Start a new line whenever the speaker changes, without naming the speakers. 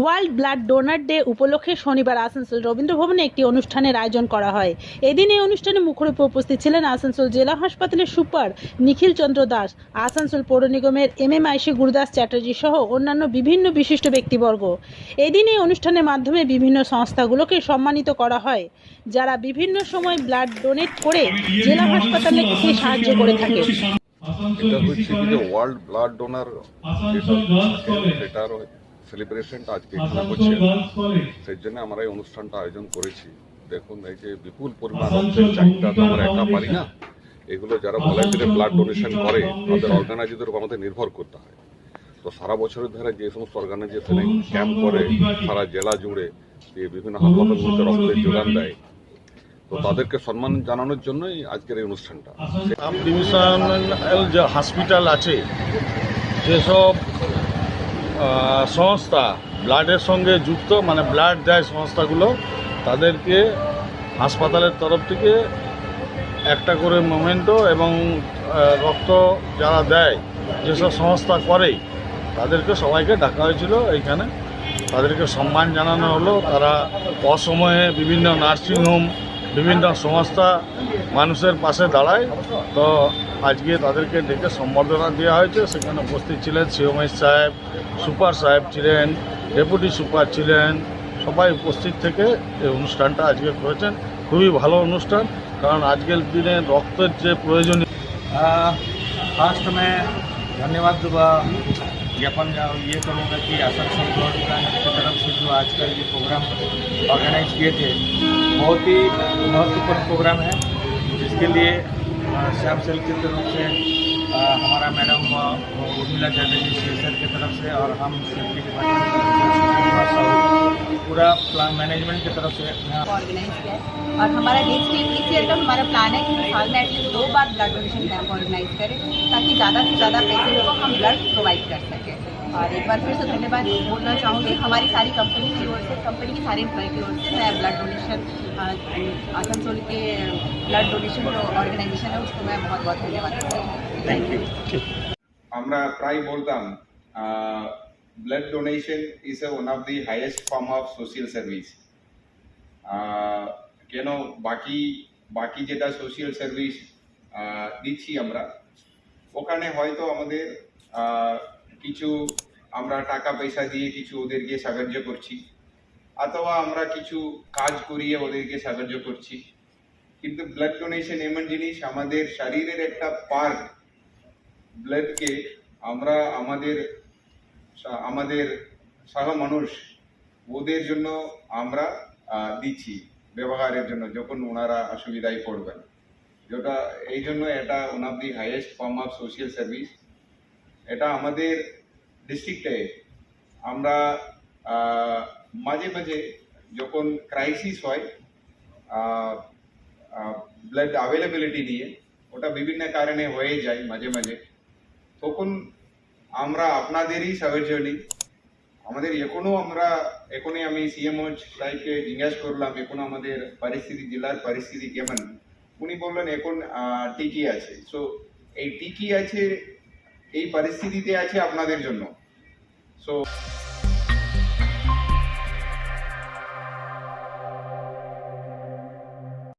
World blood donor day উপলক্ষে শনিবার আসানসোল রবীন্দ্র ভবনে একটি অনুষ্ঠানের আয়োজন করা হয়। এদিন এই অনুষ্ঠানে মুখরূপে উপস্থিত ছিলেন আসানসোল জেলা হাসপাতালের সুপার নিখিল চন্দ্র দাস আসানসোল পৌর নিগমের M M IC Gurudas Chatterjee সহ অন্যান্য বিভিন্ন বিশিষ্ট ব্যক্তিবর্গ। এদিন এই অনুষ্ঠানের মাধ্যমে বিভিন্ন সংস্থাগুলোকে সম্মানিত করা হয় যারা বিভিন্ন সময় ব্লাড ডোনেট করে জেলা হাসপাতালকে সাহায্য করে থাকে।
এটা হচ্ছে যে ওয়ার্ল্ড ব্লাড ডোনার সেটার সেলিব্রেশনটা আজকে এখানে হচ্ছে। সেই জন্য আমরা এই অনুষ্ঠানটা আয়োজন করেছি। দেখুন এই যে বিপুল পরিমাণ চাহিদা তো আমরা একা পারি না। এগুলো যারা ভলান্টিয়ারে ব্লাড ডোনেশন করে তাদের অর্গানাইজারদের উপর আমাদের নির্ভর করতে হয়। তো সারা বছরের ধরে যে সমস্ত অর্গানাইজেশনে ক্যাম্প করে সারা জেলা জুড়ে যে বিভিন্ন হাসপাতালগুলোতে রক্তের যোগান দেয়। তো তাদেরকে সম্মান জানানোর জন্যই আজকের এই অনুষ্ঠানটা।
সাব ডিভিশনাল যে হসপিটাল আছে যেসব সংস্থা, ব্লাডের সঙ্গে যুক্ত মানে ব্লাড দেয় সংস্থাগুলো, তাদেরকে হাসপাতালের তরফ থেকে একটা করে মোমেন্টো এবং রক্ত যারা দেয়, যেসব সংস্থা করে, তাদেরকে সবাইকে ডাকা হয়েছিল এইখানে। তাদেরকে সম্মান জানানো হলো। তারা অসময়ে বিভিন্ন নার্সিংহোম বিভিন্ন সংস্থা মানুষের পাশে দাঁড়ায় তো আজকে তাদেরকে ডেকে সম্বর্ধনা দেওয়া হয়েছে সেখানে উপস্থিত ছিলেন সিওমাই সাহেব সুপার সাহেব ছিলেন ডেপুটি সুপার ছিলেন সবাই উপস্থিত থেকে এই অনুষ্ঠানটা আজকে করেছেন খুবই ভালো অনুষ্ঠান কারণ আজকের দিনে রক্তের যে প্রয়োজনীয়
फर्स्ट में धन्यवाद दूंगा ज्ञापन ये करूँगा कि आसनसोल ब्लड बैंक की तरफ से जो आज का ये प्रोग्राम ऑर्गेनाइज किए थे। बहुत ही महत्वपूर्ण प्रोग्राम है। जिसके लिए श्याम सेल की तरफ़ से हमारा madam Urmila Chatterjee C sir की तरफ़ से और हम सेफ्टी डिपार्टमेंट पूरा प्लान मैनेजमेंट की तरफ़ से
ऑर्गेनाइज किया है। और हमारा नेक्स्ट इस ईयर का हमारा प्लान है कि साल में एटलीस्ट दो बार ब्लड डोनेशन कैंप ऑर्गेनाइज करें, ताकि ज़्यादा से ज़्यादा पेशेंट को हम ब्लड प्रोवाइड कर सकें। और एक बार फिर से धन्यवाद बोलना चाहूँगी हमारी सारी कंपनी की ओर से कंपनी की सारी एम्प्लॉय की ओर से मैं ब्लड डोनेशन आसनसोल के ब्लड डोनेशन जो ऑर्गेनाइजेशन है उसको मैं बहुत बहुत धन्यवाद करती हूँ
थैंक यू
আমরা প্রায় বলতাম blood donation is a one of the highest form of social service কেন বাকি বাকি যেটা সোশিয়াল সার্ভিস দিচ্ছি আমরা ওখানে হয়তো আমাদের আহ, কিছু আমরা টাকা পয়সা দিয়ে কিছু ওদেরকে সাহায্য করছি, অথবা আমরা কিছু কাজ করিয়ে ওদেরকে সাহায্য করছি। কিন্তু ব্লাড ডোনেশন এমন জিনিস, আমাদের শরীরের একটা পার্ট ব্লাডকে আমরা আমাদের আমাদের সহ মানুষ ওদের জন্য আমরা দিচ্ছি, ব্যবহারের জন্য, যখন ওনারা অসুবিধায় পড়বেন। যেটা, এই জন্য এটা one of the highest form of social service এটা আমাদের ডিস্ট্রিক্টে আমরা মাঝে মাঝে যখন ক্রাইসিস হয় ব্লাড অ্যাভেলেবিলিটি নিয়ে, ওটা বিভিন্ন কারণে হয়ে যায় মাঝে মাঝে, তখন আমরা আপনাদেরই সাহায্য নিই আমাদের এখনও আমরা, এখনই আমি সিএমও সাহেবকে জিজ্ঞাসা করলাম, এখন আমাদের পরিস্থিতি, জেলার পরিস্থিতি কেমন? উনি বললেন, এখন ঠিকই আছে। সো এই ঠিকই আছে এই পরিস্থিতিতে আছে আপনাদের জন্য। সো